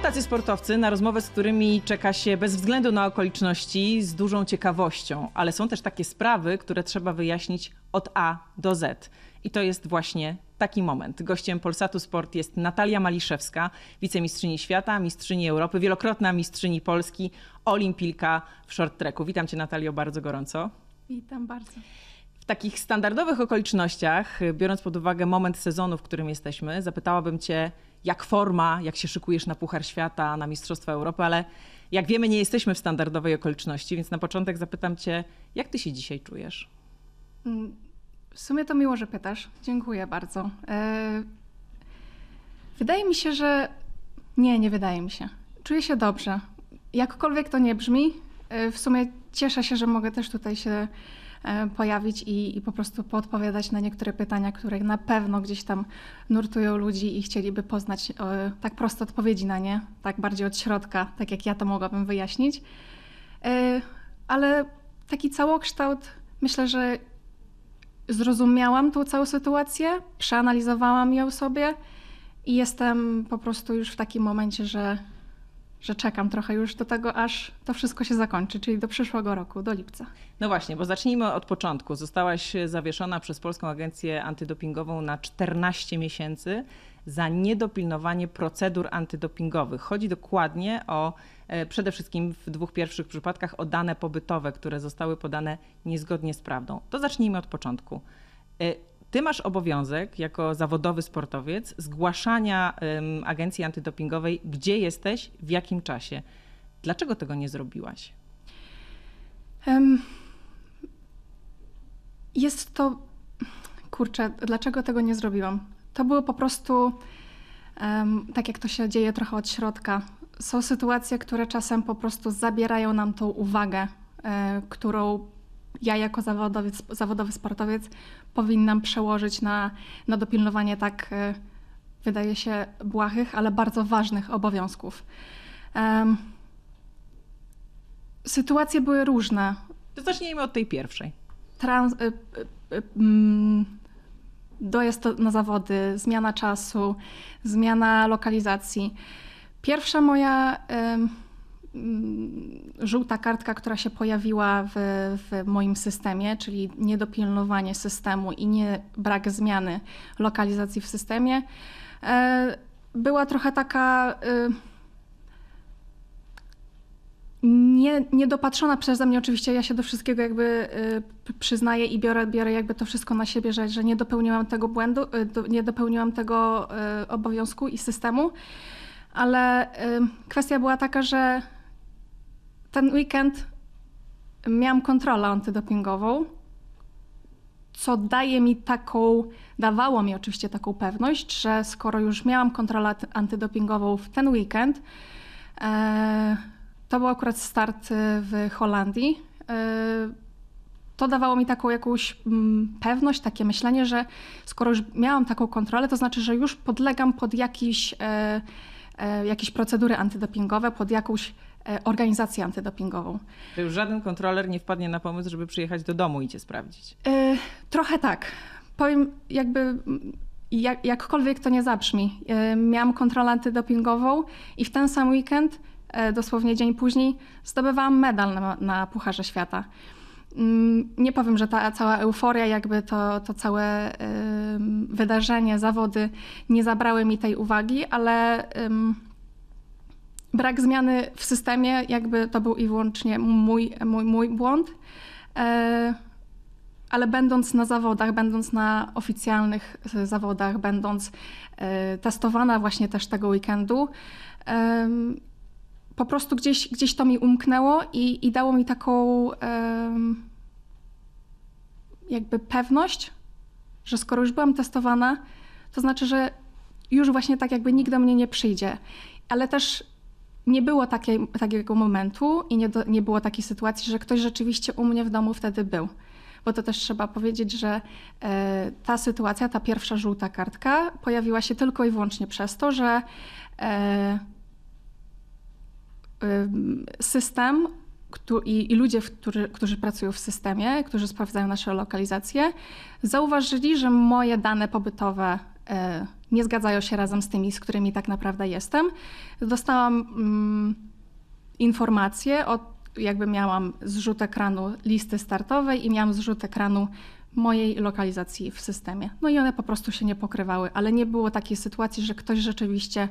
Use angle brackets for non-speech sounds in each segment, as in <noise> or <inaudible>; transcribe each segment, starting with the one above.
Są tacy sportowcy, na rozmowę z którymi czeka się bez względu na okoliczności z dużą ciekawością, ale są też takie sprawy, które trzeba wyjaśnić od A do Z. I to jest właśnie taki moment. Gościem Polsatu Sport jest Natalia Maliszewska, wicemistrzyni świata, mistrzyni Europy, wielokrotna mistrzyni Polski, olimpijka w short tracku. Witam cię Natalio bardzo gorąco. Witam bardzo. Takich standardowych okolicznościach, biorąc pod uwagę moment sezonu, w którym jesteśmy, zapytałabym Cię, jak forma, jak się szykujesz na Puchar Świata, na Mistrzostwa Europy, ale jak wiemy, nie jesteśmy w standardowej okoliczności, więc na początek zapytam Cię, jak Ty się dzisiaj czujesz? Mm, W sumie to miło, że pytasz. Dziękuję bardzo. E, Wydaje mi się, że. Nie, nie wydaje mi się. Czuję się dobrze. Jakkolwiek to nie brzmi, e, w sumie cieszę się, że mogę też tutaj się pojawić i, i po prostu podpowiadać na niektóre pytania, które na pewno gdzieś tam nurtują ludzi i chcieliby poznać e, tak proste odpowiedzi na nie, tak bardziej od środka, tak jak ja to mogłabym wyjaśnić. E, Ale taki całokształt myślę, że zrozumiałam tą całą sytuację, przeanalizowałam ją sobie i jestem po prostu już w takim momencie, że, że czekam trochę już do tego, aż to wszystko się zakończy, czyli do przyszłego roku, do lipca. No właśnie, bo zacznijmy od początku. Zostałaś zawieszona przez Polską Agencję Antydopingową na 14 miesięcy za niedopilnowanie procedur antydopingowych. Chodzi dokładnie o e, przede wszystkim w dwóch pierwszych przypadkach o dane pobytowe, które zostały podane niezgodnie z prawdą. To zacznijmy od początku. Ty masz obowiązek jako zawodowy sportowiec zgłaszania em, agencji antydopingowej, gdzie jesteś, w jakim czasie. Dlaczego tego nie zrobiłaś? Em, Jest to. Kurczę, dlaczego tego nie zrobiłam? To było po prostu em, tak, jak to się dzieje trochę od środka. Są sytuacje, które czasem po prostu zabierają nam tą uwagę, e, którą ja jako zawodowiec, zawodowy sportowiec powinnam przełożyć na, na dopilnowanie tak, e, wydaje się, błahych, ale bardzo ważnych obowiązków. Em, Sytuacje były różne To zacznijmy od tej pierwszej. trans, y, y, y, dojazd do- na zawody, zmiana czasu, zmiana lokalizacji. Pierwsza moja żółta kartka, która się pojawiła w, w moim systemie, czyli niedopilnowanie systemu i nie brak zmiany lokalizacji w systemie, e, była trochę taka. y, nie, niedopatrzona przeze mnie, oczywiście ja się do wszystkiego jakby p- przyznaję i biorę, biorę jakby to wszystko na siebie, że, że nie dopełniłam tego błędu, nie dopełniłam tego obowiązku i systemu, ale kwestia była taka, że ten weekend miałam kontrolę antydopingową, co daje mi taką, dawało mi oczywiście taką pewność, że skoro już miałam kontrolę ty- antydopingową w ten weekend, e, to był akurat start y, w Holandii. Y, To dawało mi taką jakąś mm, pewność, takie myślenie, że skoro już miałam taką kontrolę, to znaczy, że już podlegam pod jakiś, e, e, jakieś procedury antydopingowe, pod jakąś e, organizację antydopingową. To już żaden kontroler nie wpadnie na pomysł, żeby przyjechać do domu i cię sprawdzić. E, Trochę tak. Powiem jakby, jak, jakkolwiek to nie zabrzmi. E, Miałam kontrolę antydopingową i w ten sam weekend, e, dosłownie dzień później, zdobywałam medal na, na Pucharze Świata. Mm, Nie powiem, że ta cała euforia, jakby to, to całe wydarzenie, zawody nie zabrały mi tej uwagi, ale brak zmiany w systemie, jakby to był i wyłącznie mój, mój, mój błąd. E, ale będąc na zawodach, będąc na oficjalnych e, zawodach, będąc e, testowana właśnie też tego weekendu, em, po prostu gdzieś, gdzieś to mi umknęło i, i dało mi taką jakby pewność, że skoro już byłam testowana, to znaczy, że już właśnie tak jakby nikt do mnie nie przyjdzie. Ale też nie było takiego momentu i nie, do, nie było takiej sytuacji, że ktoś rzeczywiście u mnie w domu wtedy był. Bo to też trzeba powiedzieć, że e, ta sytuacja, ta pierwsza żółta kartka pojawiła się tylko i wyłącznie przez to, że e, system i, i ludzie, którzy, którzy pracują w systemie, którzy sprawdzają nasze lokalizacje, zauważyli, że moje dane pobytowe e, nie zgadzają się razem z tymi, z którymi tak naprawdę jestem. Dostałam mm, informację, o, jakby miałam zrzut ekranu listy startowej i miałam zrzut ekranu mojej lokalizacji w systemie. No i one po prostu się nie pokrywały, ale nie było takiej sytuacji, że ktoś rzeczywiście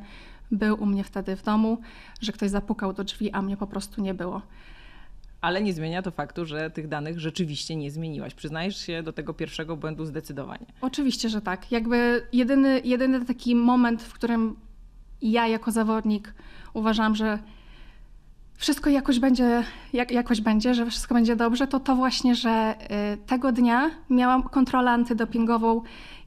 był u mnie wtedy w domu, że ktoś zapukał do drzwi, a mnie po prostu nie było. Ale nie zmienia to faktu, że tych danych rzeczywiście nie zmieniłaś. Przyznajesz się do tego pierwszego błędu zdecydowanie. Oczywiście, że tak. Jakby jedyny, jedyny taki moment, w którym ja jako zawodnik uważam, że wszystko jakoś będzie, jak, jakoś będzie, że wszystko będzie dobrze, to to właśnie, że y, tego dnia miałam kontrolę antydopingową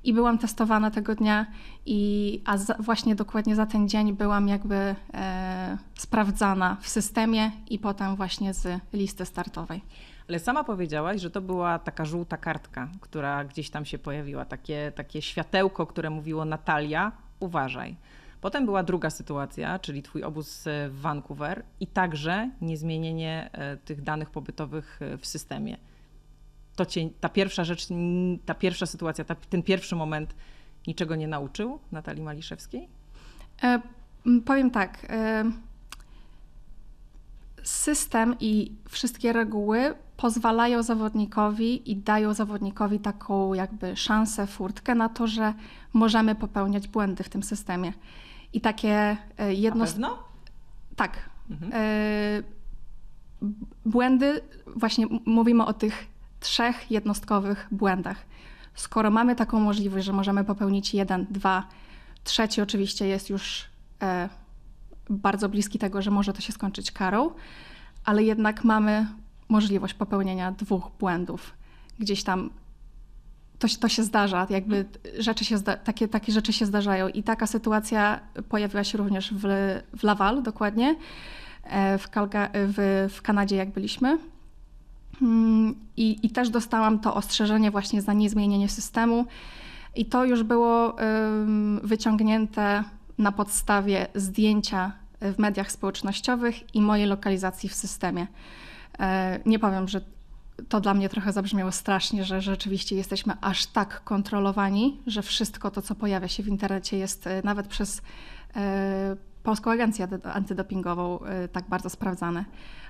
i byłam testowana tego dnia, i, a za, właśnie dokładnie za ten dzień byłam jakby e, sprawdzana w systemie i potem właśnie z listy startowej. Ale sama powiedziałaś, że to była taka żółta kartka, która gdzieś tam się pojawiła, takie, takie światełko, które mówiło Natalia, uważaj. Potem była druga sytuacja, czyli twój obóz w Vancouver i także niezmienienie e, tych danych pobytowych e, w systemie. To cię, ta pierwsza rzecz, ta pierwsza sytuacja, ta, ten pierwszy moment niczego nie nauczył Natalii Maliszewskiej? E, powiem tak. E, system i wszystkie reguły pozwalają zawodnikowi i dają zawodnikowi taką jakby szansę, furtkę na to, że możemy popełniać błędy w tym systemie. I takie jedno. Na? Tak. Mhm. E, błędy, właśnie mówimy o tych trzech jednostkowych błędach. Skoro mamy taką możliwość, że możemy popełnić jeden, dwa, trzeci oczywiście jest już e, bardzo bliski tego, że może to się skończyć karą, ale jednak mamy możliwość popełnienia dwóch błędów. Gdzieś tam to, to się zdarza, jakby rzeczy się zda, takie, takie rzeczy się zdarzają. I taka sytuacja pojawiła się również w, w Laval, dokładnie, e, w, Kalga, w, w Kanadzie, jak byliśmy. Mm, I, I też dostałam to ostrzeżenie właśnie za niezmienienie systemu. I to już było wyciągnięte na podstawie zdjęcia w mediach społecznościowych i mojej lokalizacji w systemie. E, nie powiem, że to dla mnie trochę zabrzmiało strasznie, że rzeczywiście jesteśmy aż tak kontrolowani, że wszystko to, co pojawia się w internecie, jest e, nawet przez e, Polską Agencję Antydopingową tak bardzo sprawdzane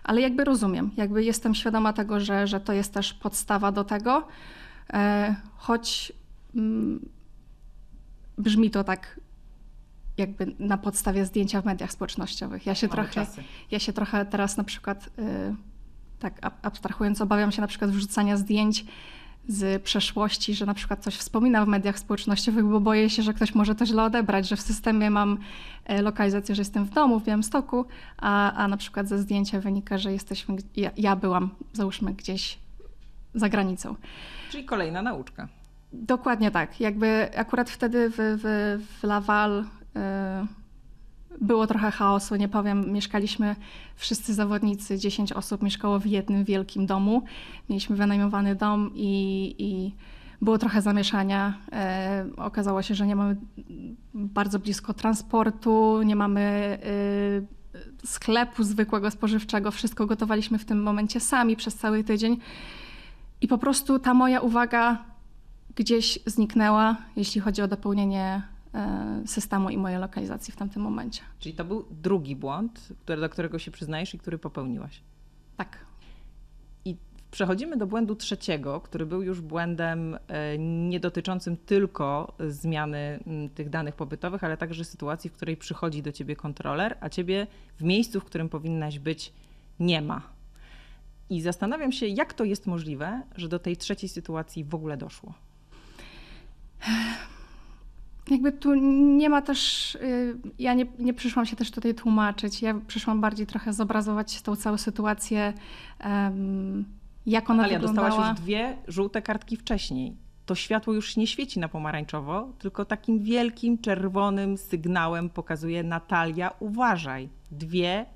ale jakby rozumiem, jakby jestem świadoma tego, że, że to jest też podstawa do tego, e, choć mm, brzmi to tak jakby na podstawie zdjęcia w mediach społecznościowych. Ja się, trochę, ja się trochę teraz na przykład, e, tak abstrahując, obawiam się na przykład wrzucania zdjęć z przeszłości, że na przykład coś wspomina w mediach społecznościowych, bo boję się, że ktoś może to źle odebrać, że w systemie mam e, lokalizację, że jestem w domu w Białymstoku, a, a na przykład ze zdjęcia wynika, że jesteśmy, ja, ja byłam, załóżmy, gdzieś za granicą. Czyli kolejna nauczka. Dokładnie tak. Jakby akurat wtedy w, w, w Laval... Yy, było trochę chaosu, nie powiem. Mieszkaliśmy wszyscy zawodnicy, 10 osób mieszkało w jednym wielkim domu. Mieliśmy wynajmowany dom i, i było trochę zamieszania. E, okazało się, że nie mamy bardzo blisko transportu, nie mamy e, sklepu zwykłego spożywczego. Wszystko gotowaliśmy w tym momencie sami przez cały tydzień. I po prostu ta moja uwaga gdzieś zniknęła, jeśli chodzi o dopełnienie systemu i mojej lokalizacji w tamtym momencie. Czyli to był drugi błąd, do którego się przyznajesz i który popełniłaś. Tak. I przechodzimy do błędu trzeciego, który był już błędem e, nie dotyczącym tylko zmiany tych danych pobytowych, ale także sytuacji, w której przychodzi do ciebie kontroler, a ciebie w miejscu, w którym powinnaś być, nie ma. I zastanawiam się, jak to jest możliwe, że do tej trzeciej sytuacji w ogóle doszło. <sighs> Jakby tu nie ma też, y, ja nie, nie przyszłam się też tutaj tłumaczyć, ja przyszłam bardziej trochę zobrazować tą całą sytuację, um, jak ona Natalia, wyglądała. dostałaś już dwie żółte kartki wcześniej. To światło już nie świeci na pomarańczowo, tylko takim wielkim czerwonym sygnałem pokazuje Natalia, uważaj. Dwie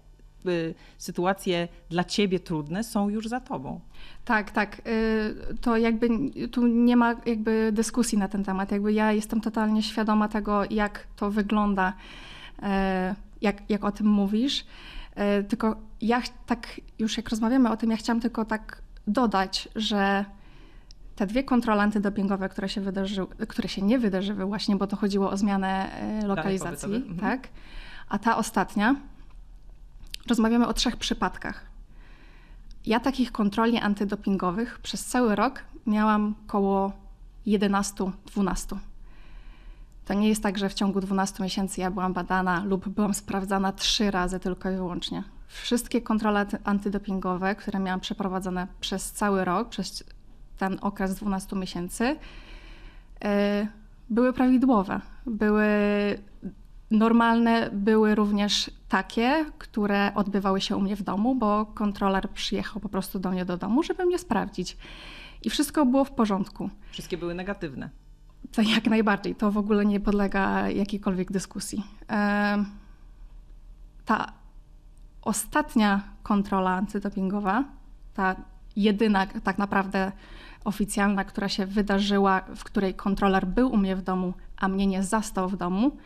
sytuacje dla ciebie trudne są już za tobą. Tak, tak. Y, to jakby tu nie ma jakby dyskusji na ten temat. Jakby ja jestem totalnie świadoma tego, jak to wygląda, y, jak, jak o tym mówisz. Y, tylko ja tak, już jak rozmawiamy o tym, ja chciałam tylko tak dodać, że te dwie kontrole antydopingowe, które się, wydarzyły, które się nie wydarzyły właśnie, bo to chodziło o zmianę e, lokalizacji, mhm. tak? A ta ostatnia, rozmawiamy o trzech przypadkach. Ja takich kontroli antydopingowych przez cały rok miałam koło 11-12. To nie jest tak, że w ciągu 12 miesięcy ja byłam badana lub byłam sprawdzana trzy razy tylko i wyłącznie. Wszystkie kontrole anty- antydopingowe, które miałam przeprowadzone przez cały rok, przez ten okres 12 miesięcy, yy, były prawidłowe. Były normalne, były również takie, które odbywały się u mnie w domu, bo kontroler przyjechał po prostu do mnie do domu, żeby mnie sprawdzić. I wszystko było w porządku. Wszystkie były negatywne. To jak najbardziej, to w ogóle nie podlega jakiejkolwiek dyskusji. Ta ostatnia kontrola antydopingowa, ta jedyna tak naprawdę oficjalna, która się wydarzyła, w której kontroler był u mnie w domu, a mnie nie zastał w domu,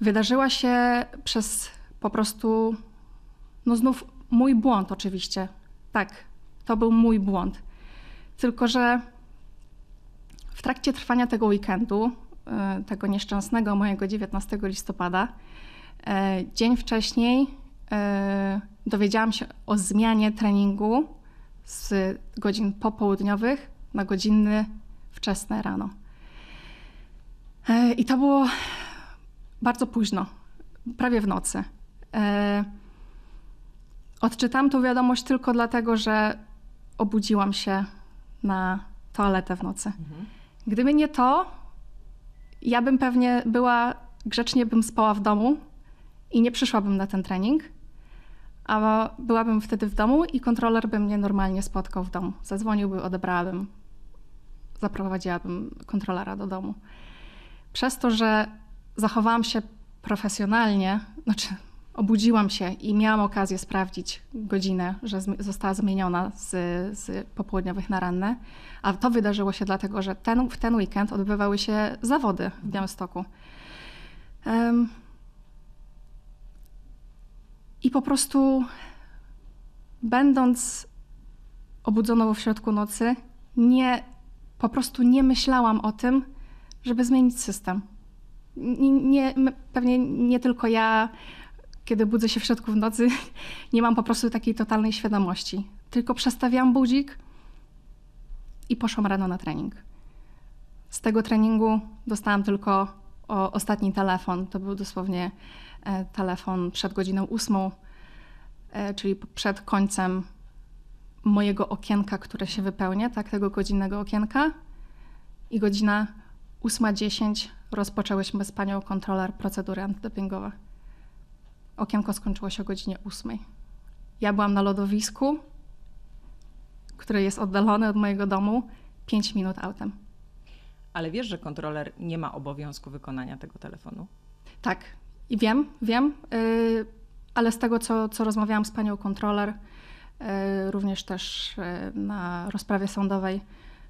wydarzyła się przez po prostu, no znów mój błąd oczywiście. Tak, to był mój błąd. Tylko, że w trakcie trwania tego weekendu, e, tego nieszczęsnego mojego 19 listopada, e, dzień wcześniej e, dowiedziałam się o zmianie treningu z godzin popołudniowych na godziny wczesne rano. I to było bardzo późno, prawie w nocy. E, Odczytałam tą wiadomość tylko dlatego, że obudziłam się na toaletę w nocy. Gdyby nie to, ja bym pewnie była, grzecznie bym spała w domu i nie przyszłabym na ten trening, a byłabym wtedy w domu i kontroler by mnie normalnie spotkał w domu. Zadzwoniłby, odebrałabym, zaprowadziłabym kontrolera do domu. Przez to, że zachowałam się profesjonalnie, znaczy obudziłam się i miałam okazję sprawdzić godzinę, że zmi- została zmieniona z, z popołudniowych na ranne, a to wydarzyło się dlatego, że ten, w ten weekend odbywały się zawody w Białymstoku. Em, I po prostu będąc obudzoną w środku nocy, nie, po prostu nie myślałam o tym, żeby zmienić system. Nie, pewnie nie tylko ja, kiedy budzę się w środku w nocy, <laughs> nie mam po prostu takiej totalnej świadomości. Tylko przestawiałam budzik i poszłam rano na trening. Z tego treningu dostałam tylko ostatni telefon. To był dosłownie e, telefon przed godziną ósmą, e, czyli przed końcem mojego okienka, które się wypełnia, tak, tego godzinnego okienka. I godzina 8.10 rozpoczęłyśmy z panią kontroler procedury antydopingowe. Okienko skończyło się o godzinie 8. Ja byłam na lodowisku, które jest oddalone od mojego domu 5 minut autem. Ale wiesz, że kontroler nie ma obowiązku wykonania tego telefonu? Tak, i wiem, wiem, yy, ale z tego, co, co rozmawiałam z panią kontroler, yy, również też yy, na rozprawie sądowej,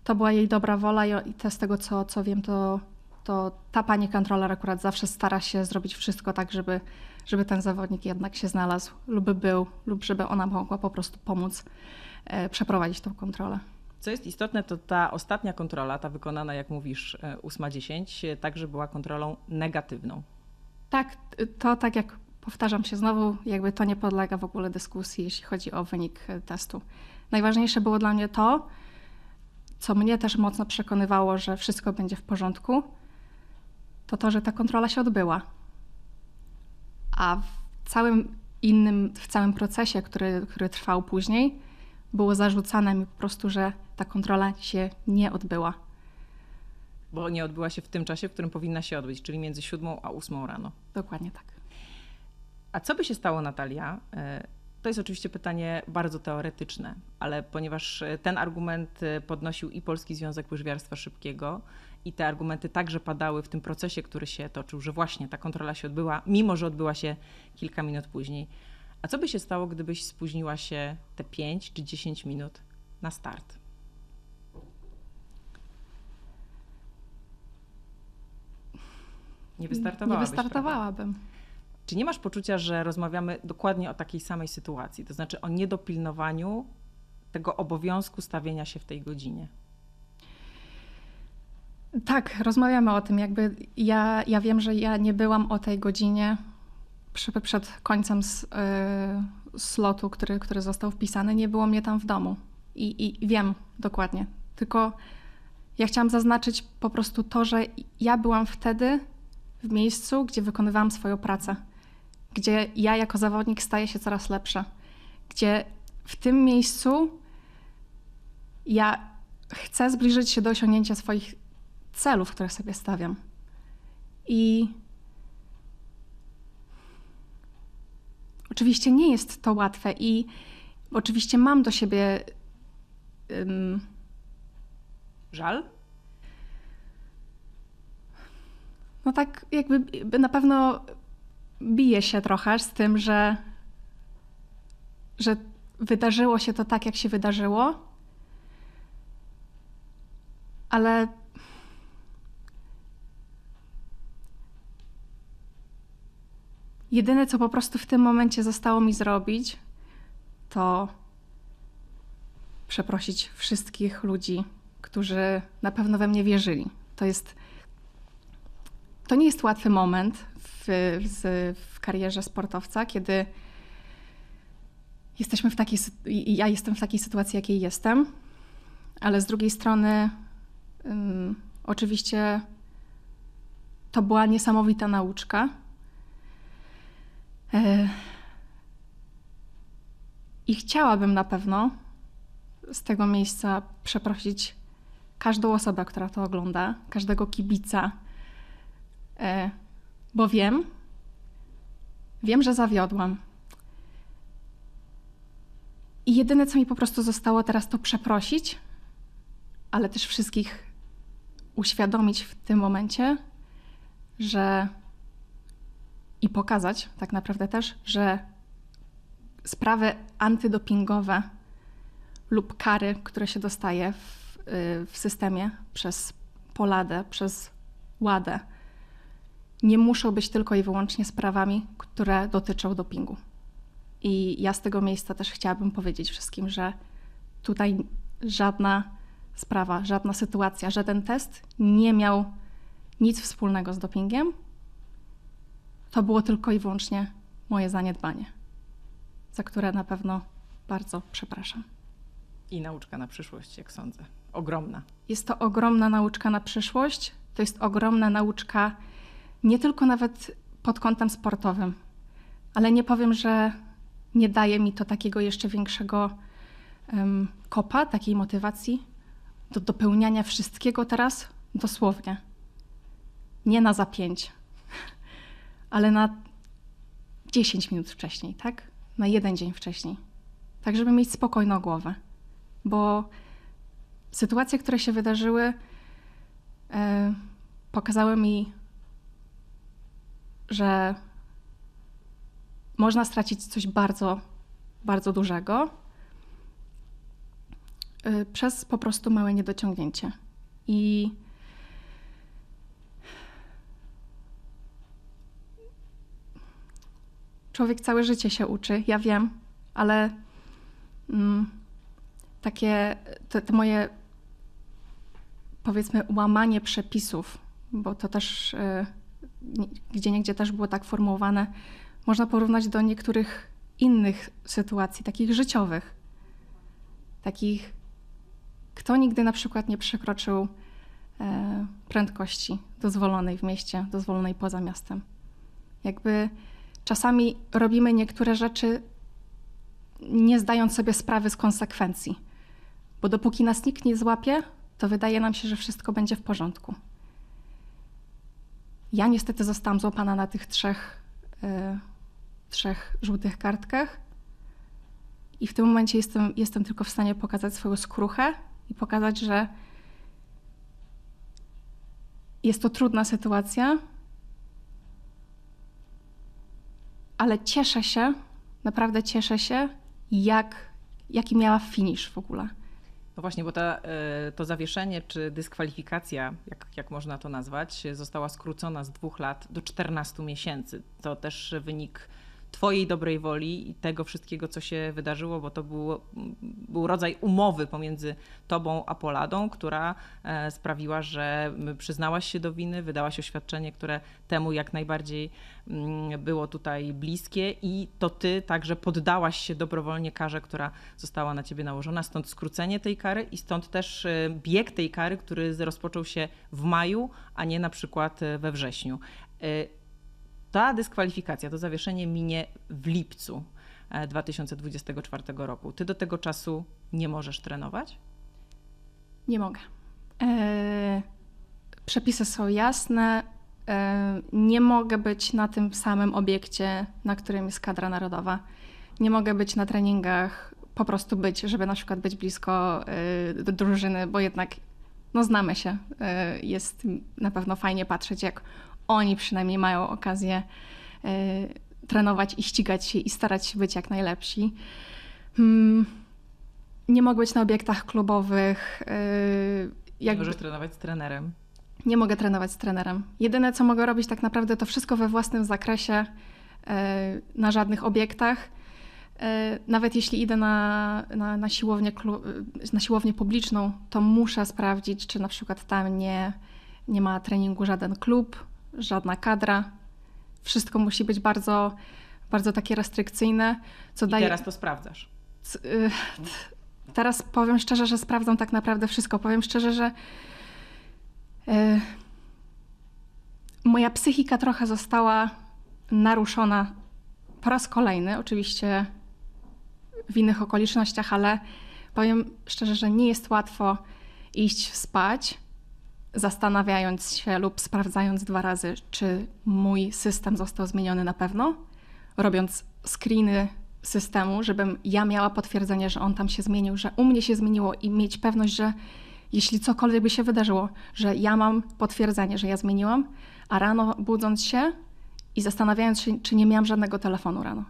to była jej dobra wola i, te, z tego, co, co wiem, to, to ta pani kontroler akurat zawsze stara się zrobić wszystko tak, żeby, żeby ten zawodnik jednak się znalazł lub był, lub żeby ona mogła po prostu pomóc yy, przeprowadzić tą kontrolę. Co jest istotne, to ta ostatnia kontrola, ta wykonana, jak mówisz, e, 8.10, e, także była kontrolą negatywną. Tak, to tak jak powtarzam się znowu, jakby to nie podlega w ogóle dyskusji, jeśli chodzi o wynik e, testu. Najważniejsze było dla mnie to, co mnie też mocno przekonywało, że wszystko będzie w porządku, to to, że ta kontrola się odbyła. A w całym innym, w całym procesie, który, który trwał później, było zarzucane mi po prostu, że ta kontrola się nie odbyła. Bo nie odbyła się w tym czasie, w którym powinna się odbyć, czyli między 7 a 8 rano. Dokładnie tak. A co by się stało, Natalia? To jest oczywiście pytanie bardzo teoretyczne, ale ponieważ e, ten argument e, podnosił i Polski Związek Łyżwiarstwa Szybkiego, i te argumenty także padały w tym procesie, który się toczył, że właśnie ta kontrola się odbyła, mimo że odbyła się kilka minut później. A co by się stało, gdybyś spóźniła się te 5 czy 10 minut na start? Nie Nie wystartowałabyś, prawda? Czy nie masz poczucia, że rozmawiamy dokładnie o takiej samej sytuacji, to znaczy o niedopilnowaniu tego obowiązku stawienia się w tej godzinie? Tak, rozmawiamy o tym. Jakby ja, ja wiem, że ja nie byłam o tej godzinie przy, przed końcem s, y, slotu, który, który został wpisany. Nie było mnie tam w domu. I, I wiem dokładnie. Tylko ja chciałam zaznaczyć po prostu to, że ja byłam wtedy w miejscu, gdzie wykonywałam swoją pracę. Gdzie ja jako zawodnik staję się coraz lepsza. Gdzie w tym miejscu ja chcę zbliżyć się do osiągnięcia swoich celów, które sobie stawiam. I oczywiście nie jest to łatwe i oczywiście mam do siebie ym, Żal? no tak jakby na pewno bije się trochę z tym, że, że wydarzyło się to tak, jak się wydarzyło, ale jedyne, co po prostu w tym momencie zostało mi zrobić, to przeprosić wszystkich ludzi, którzy na pewno we mnie wierzyli. To jest. To nie jest łatwy moment w, w, w karierze sportowca, kiedy jesteśmy w takiej, ja jestem w takiej sytuacji, jakiej jestem, ale z drugiej strony, ym, oczywiście, to była niesamowita nauczka. E, I chciałabym na pewno z tego miejsca przeprosić każdą osobę, która to ogląda, każdego kibica, e, bo wiem, wiem, że zawiodłam. I jedyne, co mi po prostu zostało teraz, to przeprosić, ale też wszystkich uświadomić w tym momencie, że i pokazać tak naprawdę też, że sprawy antydopingowe lub kary, które się dostaje w, y, w systemie przez Poladę, przez Ładę, nie muszą być tylko i wyłącznie sprawami, które dotyczą dopingu. I ja z tego miejsca też chciałabym powiedzieć wszystkim, że tutaj żadna sprawa, żadna sytuacja, żaden test nie miał nic wspólnego z dopingiem. To było tylko i wyłącznie moje zaniedbanie, za które na pewno bardzo przepraszam. I nauczka na przyszłość, jak sądzę. Ogromna. Jest to ogromna nauczka na przyszłość. To jest ogromna nauczka nie tylko nawet pod kątem sportowym, ale nie powiem, że nie daje mi to takiego jeszcze większego um, kopa, takiej motywacji do dopełniania wszystkiego teraz dosłownie. Nie na za pięć, <laughs> ale na 10 minut wcześniej, tak? Na jeden dzień wcześniej. Tak, żeby mieć spokojną głowę. Bo sytuacje, które się wydarzyły, e, pokazały mi, że można stracić coś bardzo, bardzo dużego e, przez po prostu małe niedociągnięcie. I człowiek całe życie się uczy, ja wiem, ale mm, takie te, te moje powiedzmy łamanie przepisów, bo to też y, gdzie niegdzie też było tak formułowane, można porównać do niektórych innych sytuacji, takich życiowych. Takich, kto nigdy na przykład nie przekroczył e, prędkości dozwolonej w mieście, dozwolonej poza miastem. Jakby czasami robimy niektóre rzeczy nie zdając sobie sprawy z konsekwencji, bo dopóki nas nikt nie złapie, to wydaje nam się, że wszystko będzie w porządku. Ja niestety zostałam złapana na tych trzech, y, trzech żółtych kartkach i w tym momencie jestem, jestem tylko w stanie pokazać swoją skruchę i pokazać, że jest to trudna sytuacja, ale cieszę się, naprawdę cieszę się, jak, jaki miała finish w ogóle. No właśnie, bo ta, e, to zawieszenie czy dyskwalifikacja, jak, jak można to nazwać, została skrócona z dwóch lat do 14 miesięcy. To też wynik Twojej dobrej woli i tego wszystkiego, co się wydarzyło, bo to był, był rodzaj umowy pomiędzy Tobą a Poladą, która e, sprawiła, że przyznałaś się do winy, wydałaś oświadczenie, które temu jak najbardziej mm, było tutaj bliskie i to Ty także poddałaś się dobrowolnie karze, która została na Ciebie nałożona. Stąd skrócenie tej kary i stąd też e, bieg tej kary, który rozpoczął się w maju, a nie na przykład e, we wrześniu. Ta dyskwalifikacja, to zawieszenie minie w lipcu 2024 roku. Ty do tego czasu nie możesz trenować? Nie mogę. E, przepisy są jasne. E, nie mogę być na tym samym obiekcie, na którym jest kadra narodowa. Nie mogę być na treningach, po prostu być, żeby na przykład być blisko e, drużyny, bo jednak no, znamy się. E, jest na pewno fajnie patrzeć, jak oni przynajmniej mają okazję y, trenować i ścigać się i starać się być jak najlepsi. Hmm, nie mogę być na obiektach klubowych. Y, jakby... Możesz trenować z trenerem. Nie mogę trenować z trenerem. Jedyne, co mogę robić tak naprawdę, to wszystko we własnym zakresie, y, na żadnych obiektach. Nawet jeśli idę na, na, na, siłownię, na siłownię publiczną, to muszę sprawdzić, czy na przykład tam nie, nie ma treningu żaden klub, żadna kadra. Wszystko musi być bardzo, bardzo takie restrykcyjne. Co I daje... teraz to sprawdzasz. Y, teraz powiem szczerze, że sprawdzam tak naprawdę wszystko. Powiem szczerze, że y, moja psychika trochę została naruszona po raz kolejny, oczywiście w innych okolicznościach, ale powiem szczerze, że nie jest łatwo iść spać zastanawiając się lub sprawdzając dwa razy, czy mój system został zmieniony na pewno, robiąc screeny systemu, żebym ja miała potwierdzenie, że on tam się zmienił, że u mnie się zmieniło i mieć pewność, że jeśli cokolwiek by się wydarzyło, że ja mam potwierdzenie, że ja zmieniłam, a rano budząc się i zastanawiając się, czy nie miałam żadnego telefonu rano.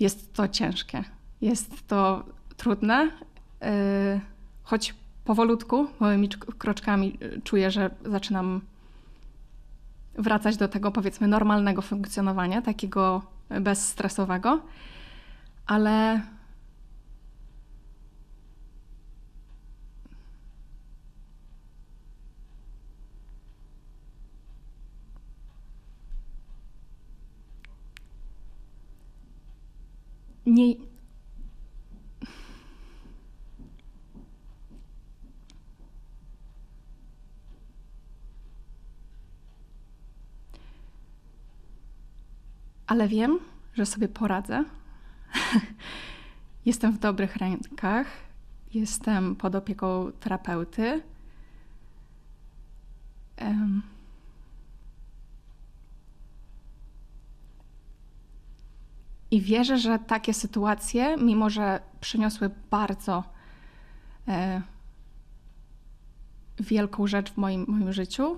Jest to ciężkie, jest to trudne, yy, choć powolutku, małymi kroczkami y, czuję, że zaczynam wracać do tego powiedzmy normalnego funkcjonowania, takiego bezstresowego, ale nie, ale wiem, że sobie poradzę. <laughs> jestem w dobrych rękach, jestem pod opieką terapeuty. Um. I wierzę, że takie sytuacje, mimo że przyniosły bardzo e, wielką rzecz w moim, moim życiu,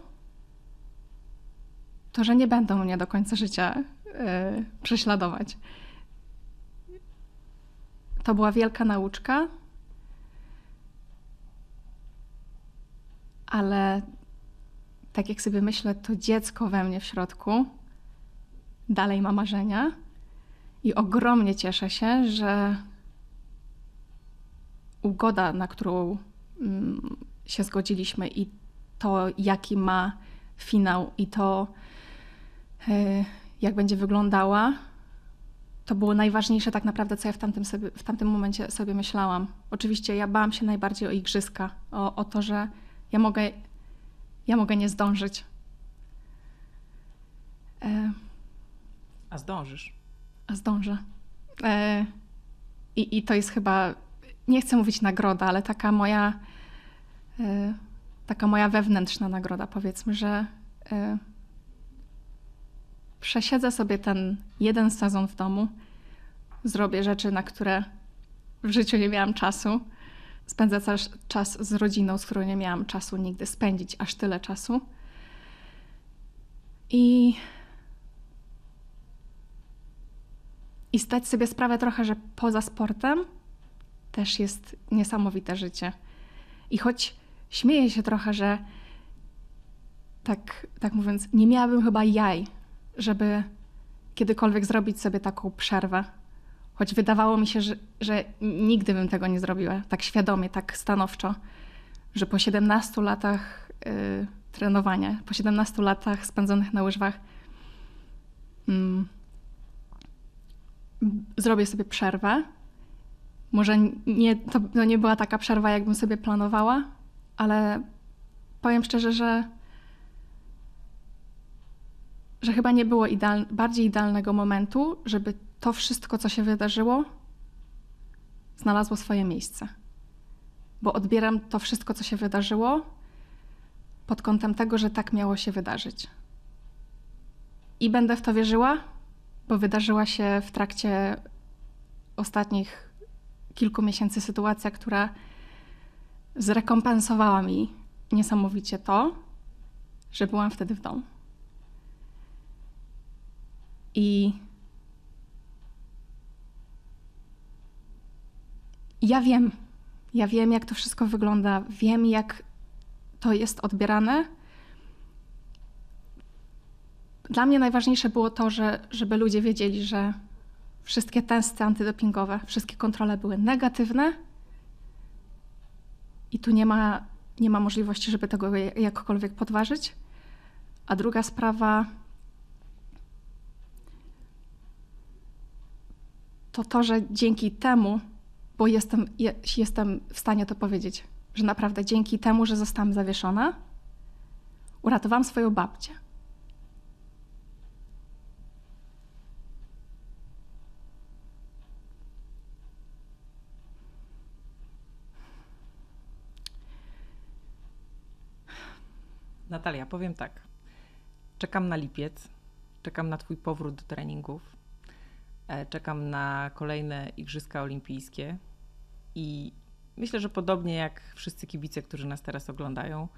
to że nie będą mnie do końca życia E, prześladować. To była wielka nauczka, ale tak jak sobie myślę, to dziecko we mnie w środku dalej ma marzenia i ogromnie cieszę się, że ugoda, na którą mm, się zgodziliśmy i to, jaki ma finał i to, e, jak będzie wyglądała, to było najważniejsze tak naprawdę, co ja w tamtym, sobie, w tamtym momencie sobie myślałam. Oczywiście ja bałam się najbardziej o igrzyska, o, o to, że ja mogę, ja mogę nie zdążyć. E... A zdążysz. A zdążę. E... I, I to jest chyba, nie chcę mówić nagroda, ale taka moja, e... taka moja wewnętrzna nagroda, powiedzmy, że e, przesiedzę sobie ten jeden sezon w domu, zrobię rzeczy, na które w życiu nie miałam czasu. Spędzę czas z rodziną, z którą nie miałam czasu nigdy spędzić aż tyle czasu. I, i zdać sobie sprawę trochę, że poza sportem też jest niesamowite życie. I choć śmieję się trochę, że tak, tak mówiąc, nie miałabym chyba jaj żeby kiedykolwiek zrobić sobie taką przerwę. Choć wydawało mi się, że, że nigdy bym tego nie zrobiła, tak świadomie, tak stanowczo, że po 17 latach y, trenowania, po 17 latach spędzonych na łyżwach, mm, zrobię sobie przerwę. Może nie, to, to nie była taka przerwa, jakbym sobie planowała, ale powiem szczerze, że, że chyba nie było ideal, bardziej idealnego momentu, żeby to wszystko, co się wydarzyło, znalazło swoje miejsce. Bo odbieram to wszystko, co się wydarzyło, pod kątem tego, że tak miało się wydarzyć. I będę w to wierzyła, bo wydarzyła się w trakcie ostatnich kilku miesięcy sytuacja, która zrekompensowała mi niesamowicie to, że byłam wtedy w domu. I ja wiem, ja wiem, jak to wszystko wygląda, wiem, jak to jest odbierane. Dla mnie najważniejsze było to, że, żeby ludzie wiedzieli, że wszystkie testy antydopingowe, wszystkie kontrole były negatywne i tu nie ma, nie ma możliwości, żeby tego jakkolwiek podważyć. A druga sprawa to to, że dzięki temu, bo jestem, je, jestem w stanie to powiedzieć, że naprawdę dzięki temu, że zostałam zawieszona, uratowałam swoją babcię. Natalia, powiem tak. Czekam na lipiec, czekam na Twój powrót do treningów, czekam na kolejne Igrzyska Olimpijskie i myślę, że podobnie jak wszyscy kibice, którzy nas teraz oglądają,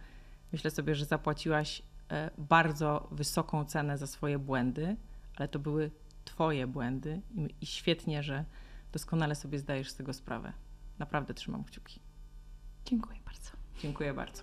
myślę sobie, że zapłaciłaś e, bardzo wysoką cenę za swoje błędy, ale to były Twoje błędy i, i świetnie, że doskonale sobie zdajesz z tego sprawę. Naprawdę trzymam kciuki. Dziękuję bardzo. Dziękuję bardzo.